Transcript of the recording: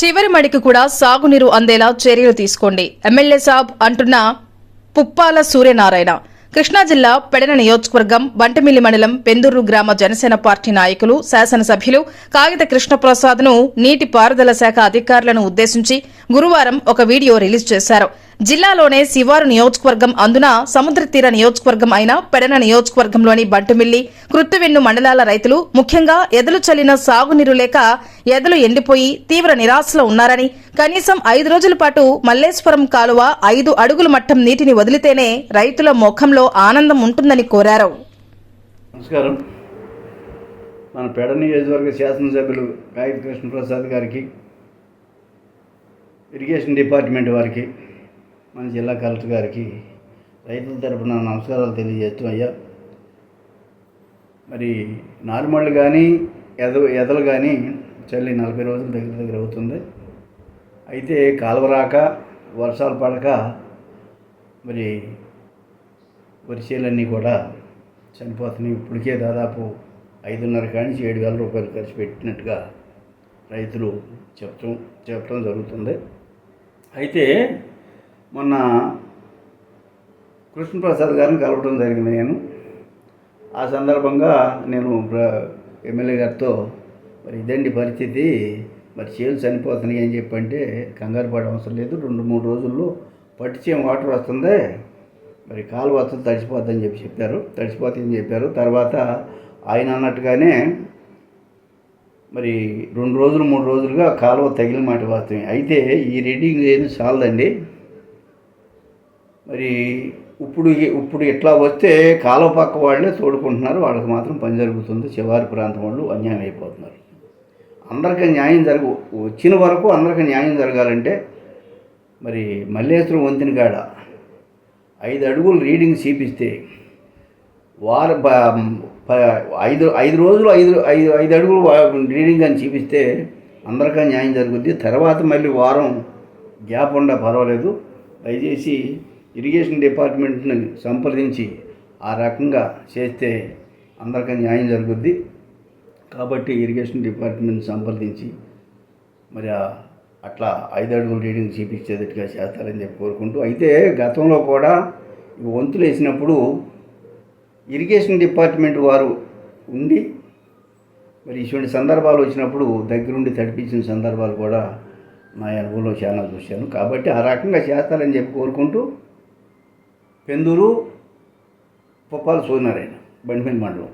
చివరి మడికి కూడా సాగునీరు అందేలా చర్యలు తీసుకోండి. ఎమ్మెల్యే సాబ్ అంటున్న పుప్పాల సూర్యనారాయణ. కృష్ణా జిల్లా పెడన నియోజకవర్గం బంటమిల్లి మండలం పెందూరు గ్రామ జనసేన పార్టీ నాయకులు శాసనసభ్యులు కాగిత కృష్ణప్రసాద్ను నీటి పారుదల శాఖ అధికారులను ఉద్దేశించి గురువారం ఒక వీడియో రిలీజ్ చేశారు. జిల్లాలోనే శివారు నియోజకవర్గం అందున సముద్ర తీర నియోజకవర్గం అయిన పెడన నియోజకవర్గంలోని బంటుమిల్లి కృత్తివెన్ను మండలాల రైతులు ముఖ్యంగా ఎదలు చల్లిన సాగునీరు లేక ఎదలు ఎండిపోయి తీవ్ర నిరాశలో ఉన్నారని కనీసం ఐదు రోజుల పాటు మల్లేశ్వరం కాలువ ఐదు అడుగుల మట్టం నీటిని వదిలితేనే రైతుల ముఖంలో ఆనందం ఉంటుందని కోరారు. నమస్కారం. మన పెడ నియోజకవర్గ శాసనసభ్యులు గాయత్రి కృష్ణప్రసాద్ గారికి ఇరిగేషన్ డిపార్ట్మెంట్ వారికి మన జిల్లా కలెక్టర్ గారికి రైతుల తరపున నమస్కారాలు తెలియజేస్తూ అయ్యా. మరి నార్మల్ కానీ ఎద ఎదలు కానీ చల్లి నలభై రోజుల దగ్గర దగ్గర అవుతుంది. అయితే కాలువ రాక వర్షాలు పడక మరి వరిచేలన్నీ కూడా చనిపోతున్నాయి. ఇప్పటికే దాదాపు ఐదున్నర కానించి ఏడు వేల రూపాయలు ఖర్చు పెట్టినట్టుగా రైతులు చెప్పడం చెప్పడం జరుగుతుంది. అయితే మొన్న కృష్ణప్రసాద్ గారిని కలవడం జరిగింది నేను. ఆ సందర్భంగా నేను ఎమ్మెల్యే గారితో మరి ఇదండి పరిస్థితి మరి చేలు చనిపోతున్నాయి అని చెప్పంటే కంగారు పడే అవసరం లేదు. రెండు మూడు రోజుల్లో పట్టించేం వాటర్ వస్తుంది మరి కాలు వస్తుంది తడిసిపోద్దని చెప్పి చెప్పారు. తడిసిపోతుందని చెప్పారు. తర్వాత ఆయన అన్నట్టుగానే మరి రెండు రోజులు మూడు రోజులుగా కాలువ తగిలిన మాట వాస్తవం అయితే ఈ రీడింగ్ ఏమి చాలదండి. మరి ఇప్పుడు ఇప్పుడు ఇట్లా వస్తే కాలువ పక్క వాళ్ళే తోడుకుంటున్నారు వాళ్ళకి మాత్రం పని జరుగుతుంది శివారి ప్రాంతం వాళ్ళు అన్యాయం అయిపోతున్నారు. అందరికీ న్యాయం జరగ వచ్చిన వరకు అందరికీ న్యాయం జరగాలంటే మరి మల్లేశ్వరం వంతిన కాడ ఐదు అడుగులు రీడింగ్ చూపిస్తే వార ఐదు ఐదు రోజులు ఐదు ఐదు ఐదు అడుగులు రీడింగ్ అని చూపిస్తే అందరికీ న్యాయం జరుగుద్ది. తర్వాత మళ్ళీ వారం గ్యాప్ ఉండా పర్వాలేదు. దయచేసి ఇరిగేషన్ డిపార్ట్మెంట్ని సంప్రదించి ఆ రకంగా చేస్తే అందరికీ న్యాయం జరుగుద్ది. కాబట్టి ఇరిగేషన్ డిపార్ట్మెంట్ సంప్రదించి మరి అట్లా ఐదు అడుగులు రీడింగ్ చూపించేటట్టుగా చేస్తారని చెప్పి కోరుకుంటూ అయితే గతంలో కూడా వంతులు వేసినప్పుడు ఇరిగేషన్ డిపార్ట్మెంట్ వారు ఉండి మరి ఇటువంటి సందర్భాలు వచ్చినప్పుడు దగ్గరుండి తడిపించిన సందర్భాలు కూడా నా అనుభవంలో చాలా చూశాను. కాబట్టి ఆ రకంగా చేస్తారని చెప్పి కోరుకుంటూ పెందూరు పొప్పాల సూర్యనారాయణ బండిపల్లి మండలం.